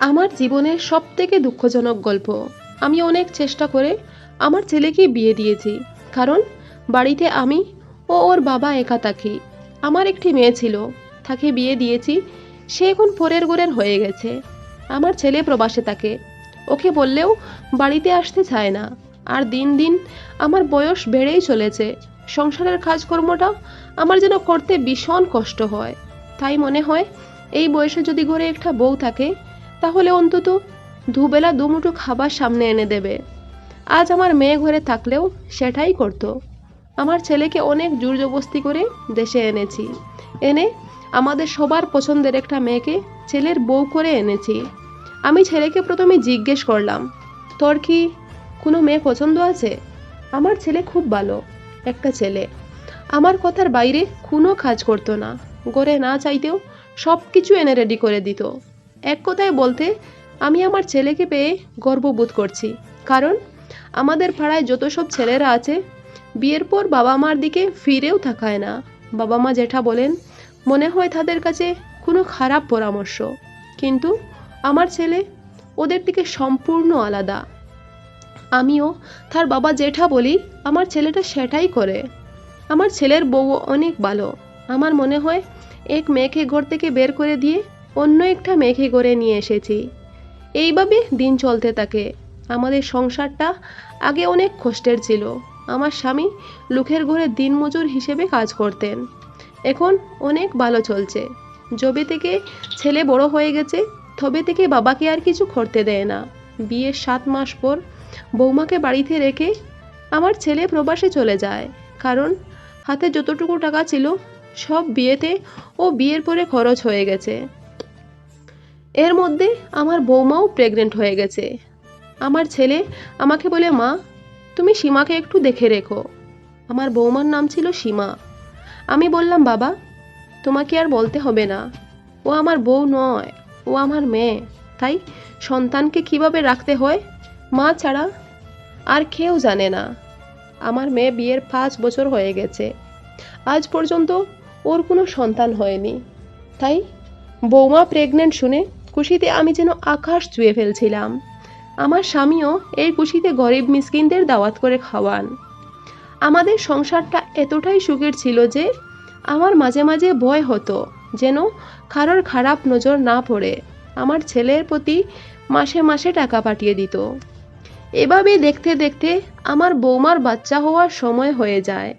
আমার জীবনের সব থেকে দুঃখজনক গল্প। আমি অনেক চেষ্টা করে আমার ছেলেকে বিয়ে দিয়েছি, কারণ বাড়িতে আমি ও ওর বাবা একা থাকি। আমার একটি মেয়ে ছিল, তাকে বিয়ে দিয়েছি, সে এখন পরের গোরের হয়ে গেছে। আমার ছেলে প্রবাসে থাকে। ওকে বললেও বাড়িতে আসতে চায় না। আর দিন দিন আমার বয়স বেড়েই চলেছে। সংসারের কাজকর্মটা আমার যেন করতে ভীষণ কষ্ট হয়। তাই মনে হয়, এই বয়সে যদি ঘরে একটা বউ থাকে তাহলে অন্তত দুবেলা দুমুঠো খাবার সামনে এনে দেবে। আজ আমার মেয়ে ঘরে থাকলেও সেটাই করতো। আমার ছেলেকে অনেক জোর জবস্তি করে দেশে এনেছি। এনে আমাদের সবার পছন্দের একটা মেয়েকে ছেলের বউ করে এনেছি। আমি ছেলেকে প্রথমে জিজ্ঞেস করলাম, তোর কি কোনো মেয়ে পছন্দ আছে? আমার ছেলে খুব ভালো, একটা ছেলে। আমার কথার বাইরে কোনো কাজ করতো না। গড়ে না চাইতেও সব কিছু এনে রেডি করে দিত। এক কথায় বলতে, আমি আমার ছেলেকে পেয়ে গর্ববোধ করছি। কারণ, আমাদের পাড়ায় যত সব ছেলেরা আছে, বিয়ের পর বাবা মার দিকে ফিরেও থাকায় না। বাবা মা যেটা বলেন, মনে হয় তাদের কাছে কোনো খারাপ পরামর্শ। কিন্তু আমার ছেলে ওদের থেকে সম্পূর্ণ আলাদা। আমিও তার বাবা যেটা বলি, আমার ছেলেটা সেটাই করে। আমার ছেলের বউ অনেক ভালো। আমার মনে হয়, এক মেয়েকে ঘর থেকে বের করে দিয়ে অন্য একটা মেয়েকে ঘরে নিয়ে এসেছি। এইভাবে দিন চলতে থাকে। আমাদের সংসারটা আগে অনেক কষ্টের ছিল। আমার স্বামী লোকের ঘরে দিনমজুর হিসেবে কাজ করতেন। এখন অনেক ভালো চলছে। যবে থেকে ছেলে বড় হয়ে গেছে, তবে থেকে বাবাকে আর কিছু করতে দেয় না। বিয়ের সাত মাস পর বৌমাকে বাড়িতে রেখে আমার ছেলে প্রবাসে চলে যায়। কারণ হাতে যতটুকু টাকা ছিল, সব বিয়েতে ও বিয়ের পরে খরচ হয়ে গেছে। এর মধ্যে আমার বৌমাও প্রেগনেন্ট হয়ে গেছে। আমার ছেলে আমাকে বলে, মা, তুমি সীমাকে একটু দেখে রেখো। আমার বৌমার নাম ছিল সীমা। আমি বললাম, বাবা, তোমাকে আর বলতে হবে না। ও আমার বউ নয়, ও আমার মেয়ে। তাই সন্তানকে কীভাবে রাখতে হয়? মা ছাড়া আর কেউ জানে না। আমার মেয়ে বিয়ের পাঁচ বছর হয়ে গেছে। আজ পর্যন্ত ওর কোনো সন্তান হয়নি। তাই বৌমা প্রেগনেন্ট শুনে খুশিতে আমি যেন আকাশ ছুঁয়ে ফেলছিলাম। আমার স্বামীও এই খুশিতে গরিব মিসকিনদের দাওয়াত করে খাওয়ান। আমাদের সংসারটা এতটাই সুখের ছিল যে, আমার মাঝে মাঝে ভয় হতো যেন কারোর খারাপ নজর না পড়ে। আমার ছেলের প্রতি মাসে মাসে টাকা পাঠিয়ে দিত। এভাবে দেখতে দেখতে আমার বৌমার বাচ্চা হওয়ার সময় হয়ে যায়।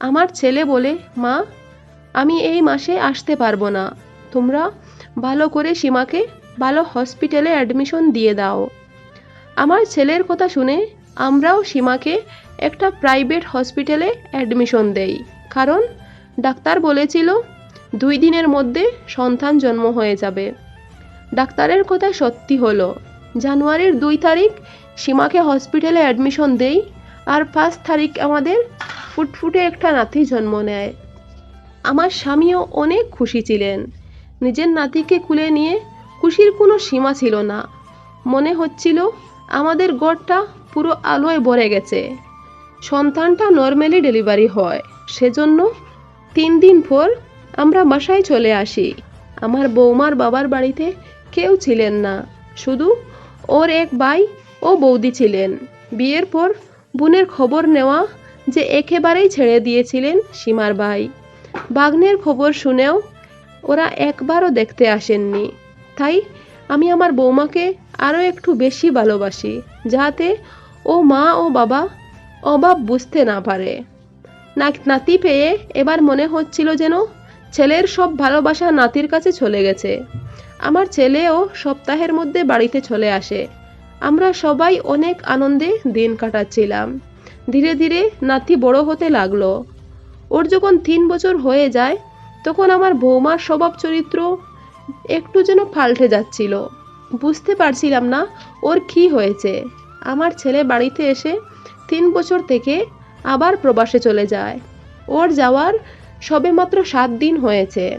আমার ছেলে বলে, মা, আমি এই মাসে আসতে পারব না। তোমরা ভালো করে সীমাকে ভালো হসপিটালে অ্যাডমিশন দিয়ে দাও। আমার ছেলের কথা শুনে আমরাও সীমাকে একটা প্রাইভেট হসপিটালে অ্যাডমিশন দেই। কারণ ডাক্তার বলেছিল, দুই দিনের মধ্যে সন্তান জন্ম হয়ে যাবে। ডাক্তারের কথা সত্যি হলো, জানুয়ারির দুই তারিখ সীমাকে হসপিটালে অ্যাডমিশন দেই আর পাঁচ তারিখ আমাদের ফুটফুটে একটা নাতি জন্ম নেয়। আমার স্বামীও অনেক খুশি ছিলেন। নিজের নাতিকে কুলে নিয়ে খুশির কোনো সীমা ছিল না। মনে হচ্ছিল আমাদের গড়টা পুরো আলোয় ভরে গেছে। সন্তানটা নর্মালি ডেলিভারি হয়। সেজন্য তিন দিন পর আমরা বাসায় চলে আসি। আমার বৌমার বাবার বাড়িতে কেউ ছিলেন না। শুধু ওর এক ভাই ও বৌদি ছিলেন। বিয়ের পর বোনের খবর নেওয়া যে একেবারেই ছেড়ে দিয়েছিলেন সীমার ভাই। বাগ্নের খবর শুনেও ওরা একবারও দেখতে আসেননি। তাই আমি আমার বৌমাকে আরও একটু বেশি ভালোবাসি, যাতে ও মা ও বাবা অভাব বুঝতে না পারে। নাতি পেয়ে এবার মনে হচ্ছিল যেন ছেলের সব ভালোবাসা নাতির কাছে চলে গেছে। আমার ছেলেও সপ্তাহের মধ্যে বাড়িতে চলে আসে। আমরা সবাই অনেক আনন্দে দিন কাটাচ্ছিলাম। ধীরে ধীরে নাতি বড় হতে লাগল। ওর যখন তিন বছর হয়ে যায় তখন আমার বৌমার স্বভাব চরিত্র একটু যেন পাল্টে যাচ্ছিল। বুঝতে পারছিলাম না ওর কি হয়েছে। আমার ছেলে বাড়িতে এসে তিন বছর থেকে আবার প্রবাসে চলে যায়। ওর যাওয়ার সবেমাত্র সাত দিন হয়েছে।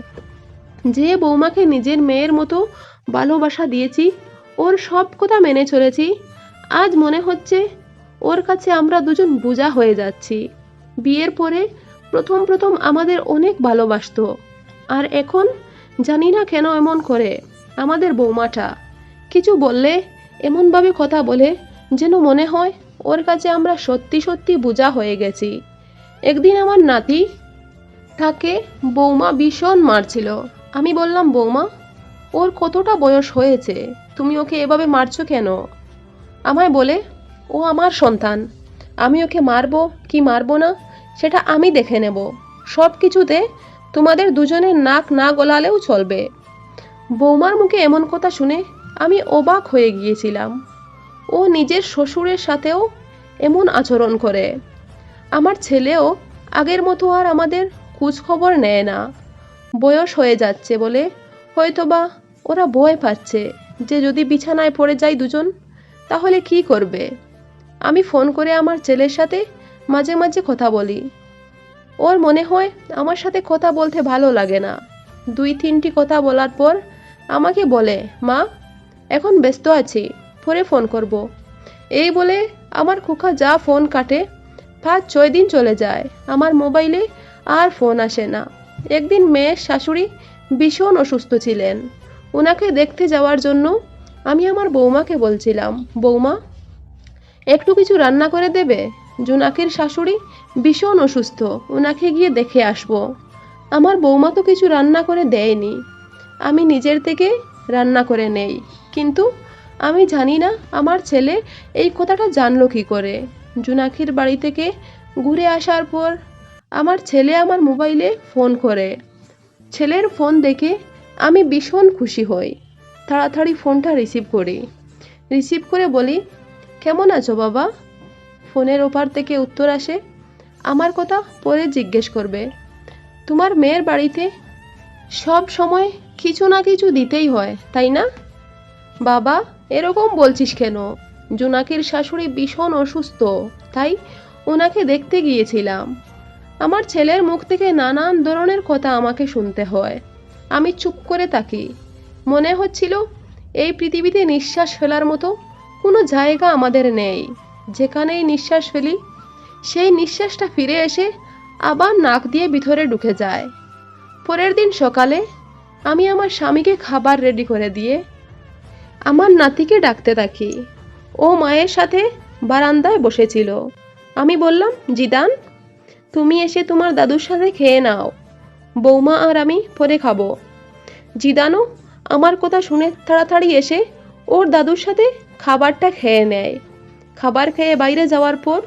যে বৌমাকে নিজের মেয়ের মতো ভালোবাসা দিয়েছি, ওর সব কথা মেনে চলেছি, আজ মনে হচ্ছে ওর কাছে আমরা দুজন বোঝা হয়ে যাচ্ছি। বিয়ের পরে প্রথম প্রথম আমাদের অনেক ভালোবাসতো। আর এখন জানি না কেন এমন করে আমাদের বৌমাটা। কিছু বললে, এমনভাবে কথা বলে যেন মনে হয় ওর কাছে আমরা সত্যি সত্যি বোঝা হয়ে গেছি। একদিন আমার নাতি তাকে বৌমা ভীষণ মারছিল। আমি বললাম, বৌমা, ওর কতটা বয়স হয়েছে? তুমি ওকে এভাবে মারছো কেন? আমায় বলে, ও আমার সন্তান। আমি ওকে মারবো কি মারবো না? সেটা আমি দেখে নেব। সব কিছুতে তোমাদের দুজনের নাক না গলালেও চলবে। বৌমার মুখে এমন কথা শুনে আমি অবাক হয়ে গিয়েছিলাম। ও নিজের শ্বশুরের সাথেও এমন আচরণ করে। আমার ছেলেও আগের মতো আর আমাদের খোঁজখবর নেয় না। বয়স হয়ে যাচ্ছে বলে হয়তোবা ওরা ভয় পাচ্ছে যে যদি বিছানায় পড়ে যায় দুজন, তাহলে কি করবে? আমি ফোন করে আমার ছেলের সাথে মাঝে মাঝে কথা বলি। ওর মনে হয় আমার সাথে কথা বলতে ভালো লাগে না। দুই তিনটি কথা বলার পর আমাকে বলে, মা, এখন ব্যস্ত আছি, পরে ফোন করব। এই বলে আমার খোকা যা ফোন কাটে পাঁচ ছয় দিন চলে যায়। আমার মোবাইলে আর ফোন আসে না। একদিন মেয়ের শাশুড়ি ভীষণ অসুস্থ ছিলেন। ওনাকে দেখতে যাওয়ার জন্য আমি আমার বৌমাকে বলছিলাম, বৌমা, একটু কিছু রান্না করে দেবে? জোনাকির শাশুড়ি ভীষণ অসুস্থ। ওনাকে গিয়ে দেখে আসব। আমার বৌমা তো কিছু রান্না করে দেয়নি। আমি নিজের থেকে রান্না করে নেই। কিন্তু আমি জানি না আমার ছেলে এই কথাটা জানলো কি করে। জোনাকির বাড়ি থেকে ঘুরে আসার পর আমার ছেলে আমার মোবাইলে ফোন করে। ছেলের ফোন দেখে আমি ভীষণ খুশি হই। তাড়াতাড়ি ফোনটা রিসিভ করি। রিসিভ করে বলি, কেমন আছো বাবা? ফোনের ওপার থেকে উত্তর আসে, আমার কথা পরে জিজ্ঞেস করবে। তোমার মেয়ের বাড়িতে সব সময় কিছু না কিছু দিতেই হয়, তাই না? বাবা, এরকম বলছিস কেন? জোনাকির শাশুড়ি ভীষণ অসুস্থ, তাই ওনাকে দেখতে গিয়েছিলাম। আমার ছেলের মুখ থেকে নানান ধরনের কথা আমাকে শুনতে হয়। আমি চুপ করে থাকি। মনে হচ্ছিল এই পৃথিবীতে নিঃশ্বাস ফেলার মতো কোনো জায়গা আমাদের নেই। যেখানেই নিঃশ্বাস ফেলি, সেই নিঃশ্বাসটা ফিরে এসে আবার নাক দিয়ে ভিতরে ঢুকে যায়। পরের দিন সকালে আমি আমার স্বামীকে খাবার রেডি করে দিয়ে আমার নাতিকে ডাকতে থাকি। ও মায়ের সাথে বারান্দায় বসেছিল। আমি বললাম, জিদান, তুমি এসে তোমার দাদুর সাথে খেয়ে নাও। বৌমা আর আমি পরে খাব। জিদানও আমার কথা শুনে তাড়াতাড়ি এসে ওর দাদুর সাথে খাবারটা খেয়ে নেয়। খাবার খেয়ে বাইরে যাওয়ার পর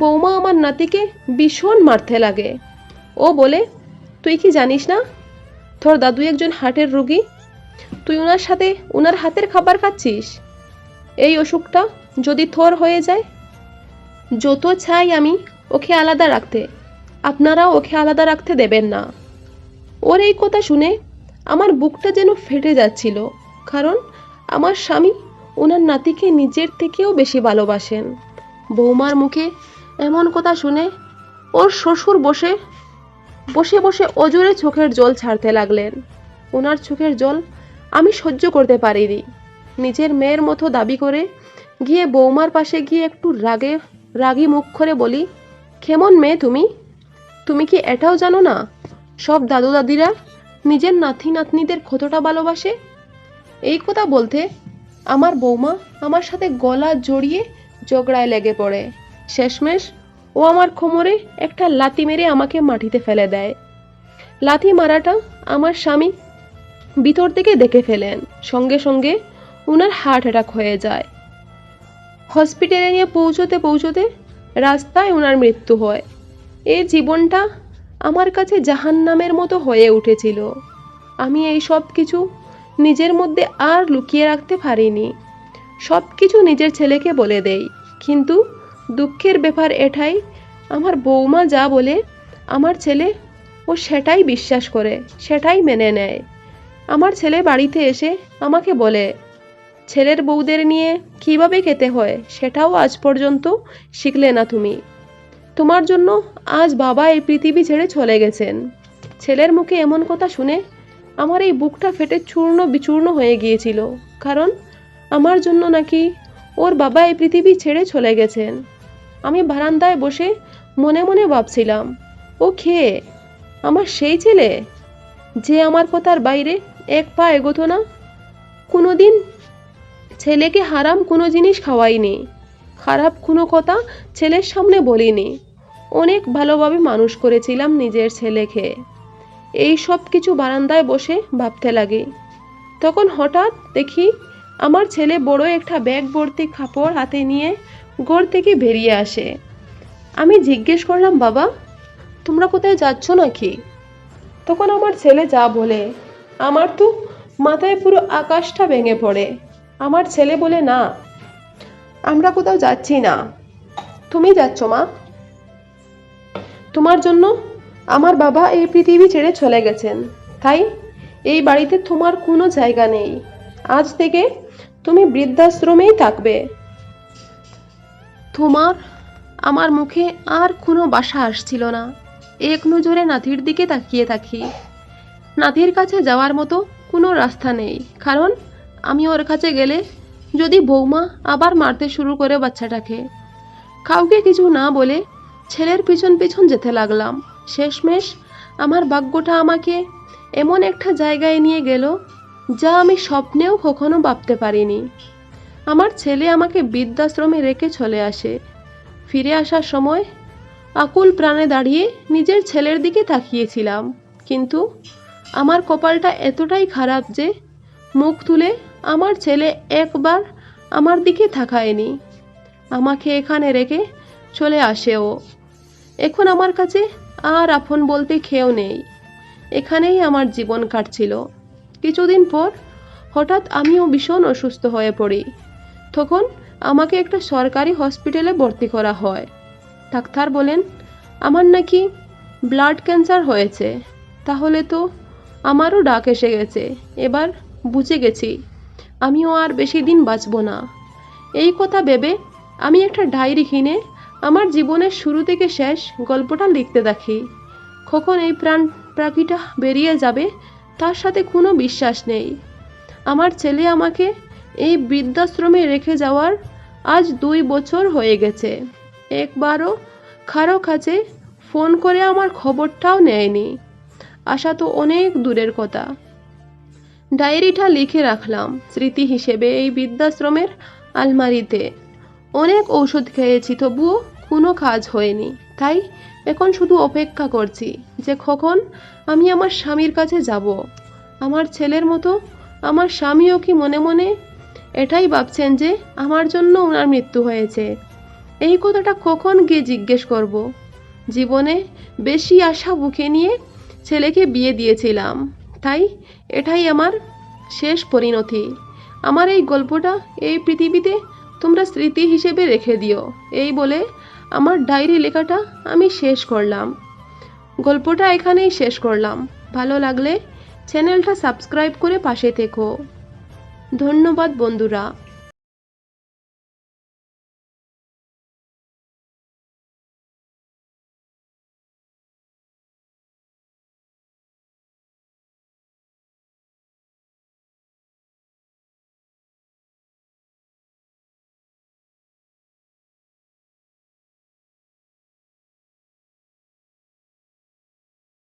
বৌমা আমার নাতিকে ভীষণ মারতে লাগে। ও বলে, তুই কি জানিস না? তোর দাদু একজন হার্টের রোগী। তুই ওনার সাথে ওনার হাতের খাবার খাচ্ছিস। এই অসুখটা যদি থর হয়ে যায়, যত চাই আমি ওকে আলাদা রাখতে আপনারা ওকে আলাদা রাখতে দেবেন না। ওর এই কথা শুনে আমার বুকটা যেন ফেটে যাচ্ছিল, কারণ আমার স্বামী ওনার নাতিকে নিজের থেকেও বেশি ভালোবাসেন। বৌমার মুখে এমন কথা শুনে ওর শ্বশুর বসে বসে বসে অজোরে চোখের জল ছাড়তে লাগলেন। ওনার চোখের জল আমি সহ্য করতে পারিনি। নিজের মেয়ের মতো দাবি করে গিয়ে বৌমার পাশে গিয়ে একটু রাগে, রাগি মুখ করে বলি, কেমন মেয়ে তুমি? তুমি কি এটাও জানো না? সব দাদু দাদিরা নিজের নাতি নাতনিদের কতটা ভালোবাসে? এই কথা বলতে আমার বৌমা আমার সাথে গলা জড়িয়ে ঝগড়ায় লেগে পড়ে। শেষমেশ ও আমার কোমরে একটা লাথি মেরে আমাকে মাটিতে ফেলে দেয়। লাথি মারাটা আমার স্বামী ভিতর থেকে দেখে ফেলেন। সঙ্গে সঙ্গে ওনার হার্ট অ্যাটাক হয়ে যায়। হসপিটালে নিয়ে পৌঁছতে পৌঁছতে রাস্তায় ওনার মৃত্যু হয়। এই জীবনটা আমার কাছে জাহান্নামের মতো হয়ে উঠেছিল। আমি এই সব কিছু নিজের মধ্যে আর লুকিয়ে রাখতে পারিনি। সব কিছু নিজের ছেলেকে বলে দেই। কিন্তু দুঃখের ব্যাপার এটাই, আমার বৌমা যা বলে, আমার ছেলে ও সেটাই বিশ্বাস করে, সেটাই মেনে নেয়। আমার ছেলে বাড়িতে এসে আমাকে বলে, ছেলের বউদের নিয়ে কীভাবে খেতে হয়, সেটাও আজ পর্যন্ত শিখলে না তুমি। তোমার জন্য আজ বাবা এই পৃথিবী ছেড়ে চলে গেছেন। ছেলের মুখে এমন কথা শুনে আমার এই বুকটা ফেটে চূর্ণ বিচূর্ণ হয়ে গিয়েছিল, কারণ আমার জন্য নাকি ওর বাবা এই পৃথিবী ছেড়ে চলে গেছেন। আমি বারান্দায় বসে মনে মনে ভাবছিলাম, ও খেয়ে আমার সেই ছেলে? যে আমার কথার বাইরে এক পা এগোতো না? কোনোদিন ছেলেকে হারাম কোনো জিনিস খাওয়াইনি, খারাপ কোনো কথা ছেলের সামনে বলিনি। অনেক ভালোভাবে মানুষ করেছিলাম নিজের ছেলেকে। এই সব কিছু বারান্দায় বসে ভাবতে লাগি। তখন হঠাৎ দেখি আমার ছেলে বড় একটা ব্যাগ ভর্তি কাপড় হাতে নিয়ে ঘর থেকে বেরিয়ে আসে। আমি জিজ্ঞেস করলাম, বাবা, তোমরা কোথায় যাচ্ছ নাকি? তখন আমার ছেলে যা বলে, আমার তো মাথায় পুরো আকাশটা ভেঙে পড়ে। আমার ছেলে বলে, না, আমরা কোথাও যাচ্ছি না। তুমি যাচ্ছ, মা। তোমার জন্য আমার বাবা এই পৃথিবী ছেড়ে চলে গেছেন। তাই এই বাড়িতে তোমার কোনো জায়গা নেই। আজ থেকে তুমি বৃদ্ধাশ্রমেই থাকবে। তোমার, আমার মুখে আর কোনো বাসা আসছিল না। এক নজরে নাতির দিকে তাকিয়ে থাকি। নাতির কাছে যাওয়ার মতো কোনো রাস্তা নেই। কারণ আমি ওর কাছে গেলে যদি বৌমা আবার মারতে শুরু করে বাচ্চাটাকে, কাউকে কিছু না বলে ছেলের পিছন পিছন যেতে লাগলাম। শেষমেশ আমার ভাগ্যটা আমাকে এমন একটা জায়গায় নিয়ে গেল যা আমি স্বপ্নেও কখনো ভাবতে পারিনি। আমার ছেলে আমাকে বৃদ্ধাশ্রমে রেখে চলে আসে। ফিরে আসার সময় আকুল প্রাণে দাঁড়িয়ে নিজের ছেলের দিকে তাকিয়েছিলাম। কিন্তু আমার কপালটা এতটাই খারাপ যে মুখ তুলে আমার ছেলে একবার আমার দিকে থাকায়নি আমাকে এখানে রেখে চলে আসে ও। এখন আমার কাছে আর আপন বলতে খেয়েও নেই। এখানেই আমার জীবন কাটছিল। কিছুদিন পর হঠাৎ আমিও ভীষণ অসুস্থ হয়ে পড়ি। তখন আমাকে একটা সরকারি হসপিটালে ভর্তি করা হয়। ডাক্তার বলেন, আমার নাকি ব্লাড ক্যান্সার হয়েছে। তাহলে তো আমারও ডাক এসে গেছে। এবার বুঝে গেছি, আমিও আর বেশি দিন বাঁচব না। এই কথা ভেবে আমি একটা ডায়েরি কিনে আমার জীবনের শুরু থেকে শেষ গল্পটা লিখতে দেখি। কখন এই প্রাণ প্রাকীটা বেরিয়ে যাবে, তার সাথে কোনো বিশ্বাস নেই। আমার ছেলে আমাকে এই বৃদ্ধাশ্রমে রেখে যাওয়ার আজ দুই বছর হয়ে গেছে। একবারও কারও কাছে ফোন করে আমার খবরটাও নেয়নি। আশা তো অনেক দূরের কথা। ডায়েরিটা লিখে রাখলাম স্মৃতি হিসেবে এই বৃদ্ধাশ্রমের আলমারিতে। অনেক ঔষধ খেয়েছি, তবুও কোনো কাজ হয়নি। তাই এখন শুধু অপেক্ষা করছি যে কখন আমি আমার স্বামীর কাছে যাব। আমার ছেলের মতো আমার স্বামীও কি মনে মনে এটাই ভাবছেন যে আমার জন্য ওনার মৃত্যু হয়েছে? এই কথাটা কখন গিয়ে জিজ্ঞেস করব? জীবনে বেশি আশা বুকে নিয়ে ছেলেকে বিয়ে দিয়েছিলাম। তাই এটাই আমার শেষ পরিণতি। আমার এই গল্পটা এই পৃথিবীতে তোমরা স্মৃতি হিসেবে রেখে দিও। এই বলে আমার ডায়েরি লেখাটা আমি শেষ করলাম। গল্পটা এখানেই শেষ করলাম। ভালো লাগলে চ্যানেলটা সাবস্ক্রাইব করে পাশে থেকো। ধন্যবাদ বন্ধুরা।